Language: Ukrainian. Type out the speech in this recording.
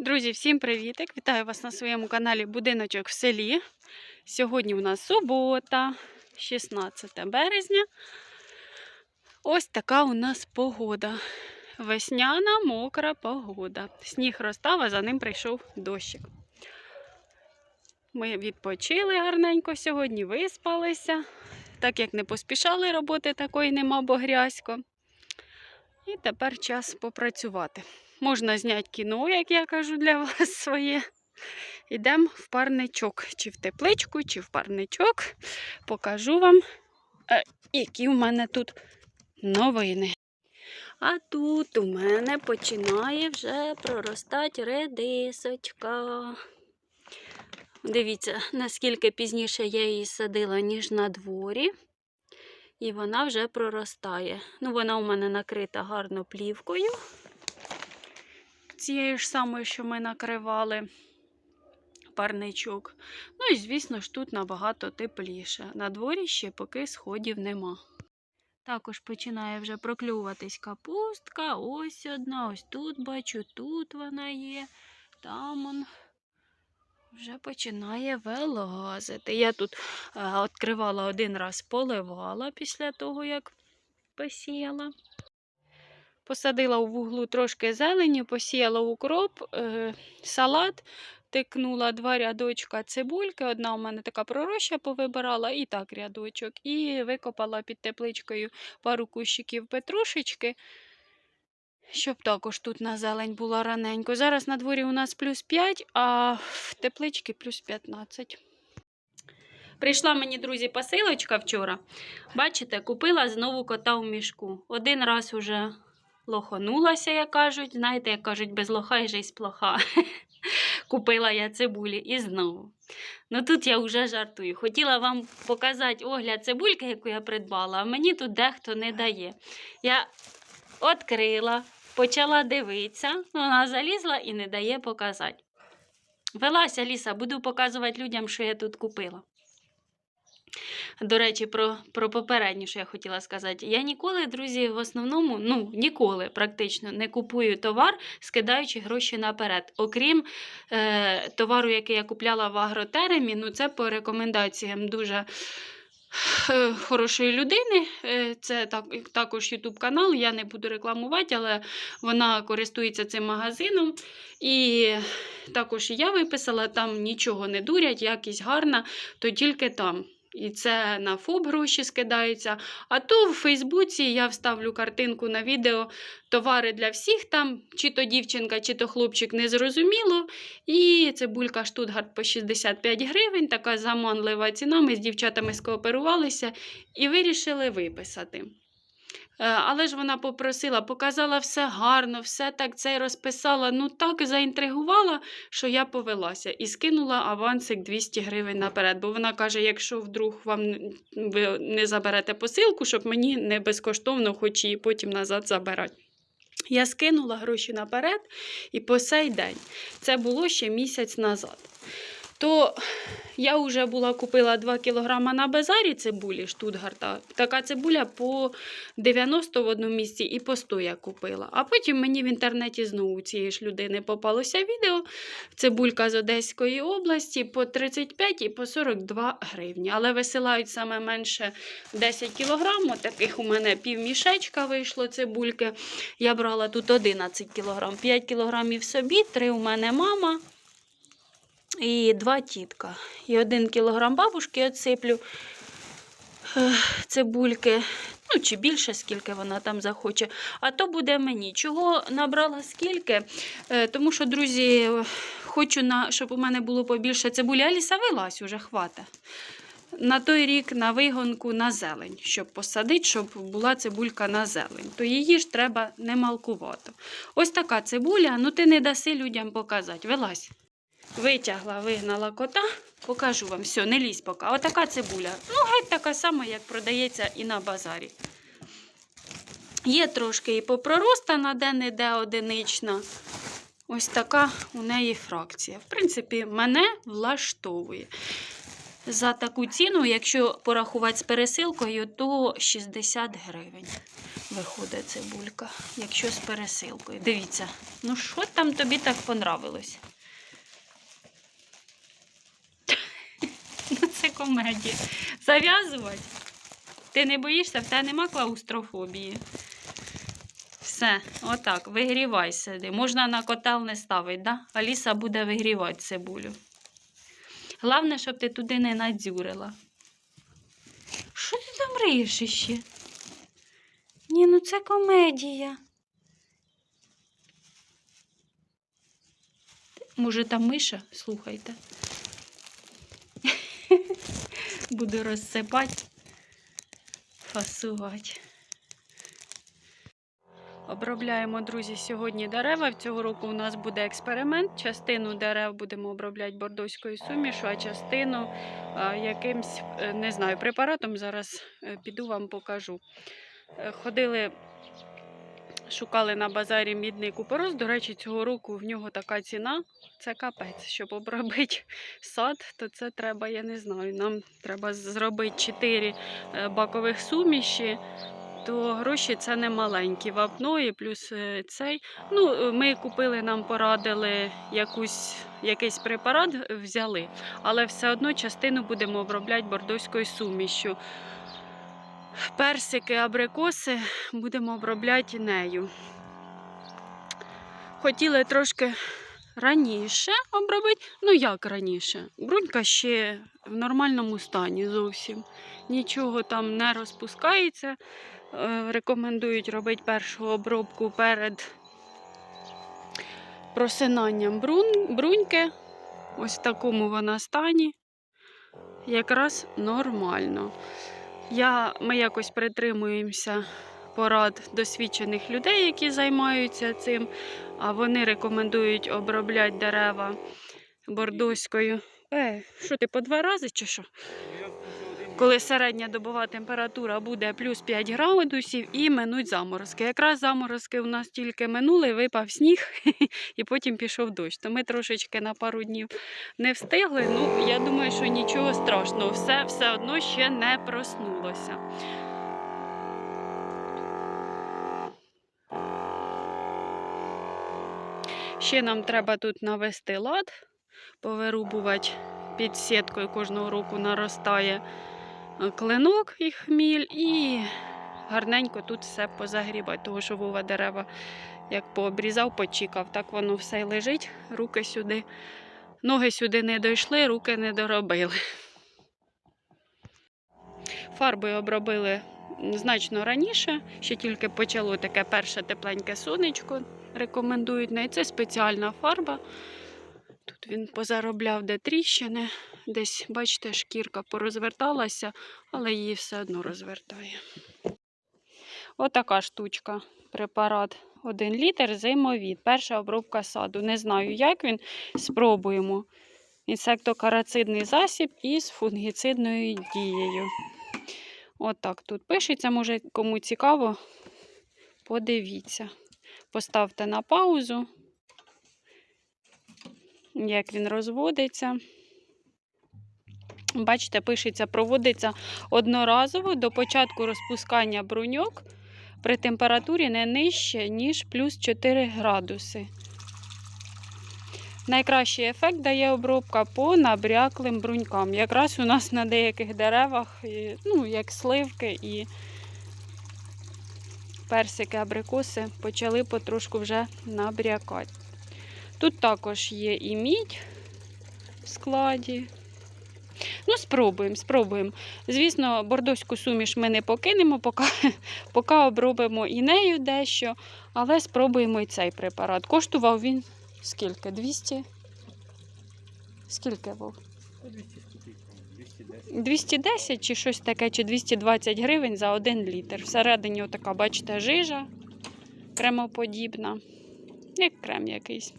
Друзі, всім привітик! Вітаю вас на своєму каналі Будиночок в селі. Сьогодні у нас субота, 16 березня. Ось така у нас погода. Весняна, мокра погода. Сніг розтав, а за ним прийшов дощик. Ми відпочили гарненько сьогодні, виспалися. Так як не поспішали роботи такої нема, бо грязько. І тепер час попрацювати. Можна зняти кіно, як я кажу для вас своє. Йдемо в парничок. Чи в тепличку, чи в парничок. Покажу вам, які в мене тут новини. А тут у мене починає вже проростати редисочка. Дивіться, наскільки пізніше я її садила, ніж на дворі. І вона вже проростає. Ну, вона у мене накрита гарно плівкою цією ж самою, що ми накривали парничок. Ну і, звісно ж, тут набагато тепліше. На дворі ще поки сходів нема. Також починає вже проклюватись капустка. Ось одна, ось тут бачу, тут вона є. Там он вже починає вилазити. Я тут е, відкривала один раз, поливала після того, як посіяла. Посадила у вуглу трошки зелені, посіяла укроп, е, салат, тикнула два рядочка цибульки. Одна у мене така пророща повибирала, і так рядочок. І викопала під тепличкою пару кущиків петрушечки, щоб також тут на зелень була раненько. Зараз на дворі у нас плюс 5, а в тепличці плюс 15. Прийшла мені, друзі, посилочка вчора. Бачите, купила знову кота у мішку. Один раз уже лоханулася, як кажуть. Знаєте, як кажуть, без лоха і жесть плоха. Купила я цибулі і знову. Ну тут я вже жартую. Хотіла вам показати огляд цибульки, яку я придбала, а мені тут дехто не дає. Я відкрила, почала дивитися, вона залізла і не дає показати. Велася ліса, буду показувати людям, що я тут купила. До речі, про, про попередню, що я хотіла сказати. Я ніколи, друзі, в основному, ну, ніколи практично не купую товар, скидаючи гроші наперед. Окрім е, товару, який я купляла в агротеремі, ну це по рекомендаціям дуже. е, Хорошої людини, Е, це так, також YouTube канал, я не буду рекламувати, але вона користується цим магазином. І також я виписала, там нічого не дурять, якість гарна, то тільки там. І це на ФОП гроші скидаються. А то в Фейсбуці я вставлю картинку на відео товари для всіх там, чи то дівчинка, чи то хлопчик, не зрозуміло. І цибулька Штутгарт по 65 гривень, така заманлива ціна. Ми з дівчатами скооперувалися і вирішили виписати. Е, Але ж вона попросила, показала все гарно, все так це розписала. Ну так заінтригувала, що я повелася і скинула авансик 200 гривень наперед. Бо вона каже: якщо вдруг вам ви не заберете посилку, щоб мені не безкоштовно, хоч і потім назад забирати. Я скинула гроші наперед і по сей день. Це було ще місяць назад. То я вже була купила 2 кілограма на базарі цибулі Штутгарта. Така цибуля по 90 в одному місці і по 100 я купила. А потім мені в інтернеті знову цієї ж людини попалося відео. Цибулька з Одеської області по 35 і по 42 гривні. Але висилають саме менше 10 кілограм. Таких у мене півмішечка вийшло цибульки. Я брала тут 11 кілограм. 5 кілограмів собі, 3 у мене мама. І два тітка. І один кілограм бабушки отсиплю цибульки. Ну, чи більше, скільки вона там захоче. А то буде мені. Чого набрала скільки? Е, Тому що, друзі, хочу, на, щоб у мене було побільше цибулі. Аліса вилазь уже, хвата. На той рік на вигонку на зелень, щоб посадити, щоб була цибулька на зелень. То її ж треба не малкувато. Ось така цибуля, ну ти не даси людям показати. Вилазь. Витягла, вигнала кота, покажу вам. Все, не лізь поки. Отака цибуля. Ну, геть така сама, як продається і на базарі. Є трошки і попроростана, де-не-де одинична. Ось така у неї фракція. В принципі, мене влаштовує. За таку ціну, якщо порахувати з пересилкою, то 60 гривень виходить цибулька, якщо з пересилкою. Дивіться, ну що там тобі так понравилось? Це комедія. Зав'язувати? Ти не боїшся, в тебе нема клаустрофобії. Все, отак, вигрівай сиди. Можна на котел не ставити, да? Аліса буде вигрівати цибулю. Головне, щоб ти туди не надзюрила. Що ти там риєш іще? Ні, ну це комедія. Може, там миша? Слухайте. Буду розсипати, фасувати. Обробляємо, друзі, сьогодні дерева. Цього року у нас буде експеримент. Частину дерев будемо обробляти бордоською сумішу, а частину якимсь, е, не знаю, препаратом. Зараз е, піду вам покажу. Е, Ходили, шукали на базарі мідний купорос. До речі, цього року в нього така ціна. Це капець. Щоб обробити сад, то це треба, я не знаю. Нам треба зробити 4 бакових суміші то гроші це не маленькі. Вапно і плюс е, цей. Ну, е, ми купили, нам порадили якусь, якийсь препарат, е, взяли, але все одно частину будемо обробляти бордоською сумішю. Персики, абрикоси будемо обробляти нею. Хотіли трошки раніше обробити. Ну, як раніше? Брунька ще в нормальному стані зовсім. Нічого там не розпускається. Е, Рекомендують робити першу обробку перед просинанням брун, бруньки. Ось в такому вона стані. Якраз нормально. Я, Ми якось притримуємося порад досвідчених людей, які займаються цим, а вони рекомендують обробляти дерева бордоською. Е, що ти по два рази чи що? Коли середня добова температура буде плюс 5 градусів і минуть заморозки. Якраз заморозки у нас тільки минули, випав сніг і потім пішов дощ. То ми трошечки на пару днів не встигли. Ну, я думаю, що нічого страшного, все, все одно ще не проснулося. Ще нам треба тут навести лад, повирубувати під сіткою кожного року наростає клинок і хміль, і гарненько тут все позагрібати, тому що Вова дерева як пообрізав, почікав, так воно все лежить, руки сюди, ноги сюди не дійшли, руки не доробили. Фарбою обробили значно раніше, ще тільки почало таке перше тепленьке сонечко. Рекомендують не це спеціальна фарба. Тут він позаробляв де тріщини, десь, бачите, шкірка порозверталася, але її все одно розвертає. Отака штучка. Препарат 1 літр зимовід. Перша обробка саду. Не знаю, як він. Спробуємо. Інсектокарацидний засіб із фунгіцидною дією. Отак тут пишеться, може, кому цікаво, подивіться. Поставте на паузу, як він розводиться. Бачите, пишеться, проводиться одноразово до початку розпускання бруньок при температурі не нижче, ніж плюс 4 градуси. Найкращий ефект дає обробка по набряклим брунькам. Якраз у нас на деяких деревах, ну, як сливки і персики, абрикоси почали потрошку вже набрякати. Тут також є і мідь в складі. Ну, спробуємо, спробуємо. Звісно, бордоську суміш ми не покинемо, поки, поки обробимо і нею дещо, але спробуємо і цей препарат. Коштував він скільки? 200? Скільки був? 210 чи щось таке, чи 220 гривень за 1 літр. Всередині отака, бачите, жижа кремоподібна, як крем якийсь.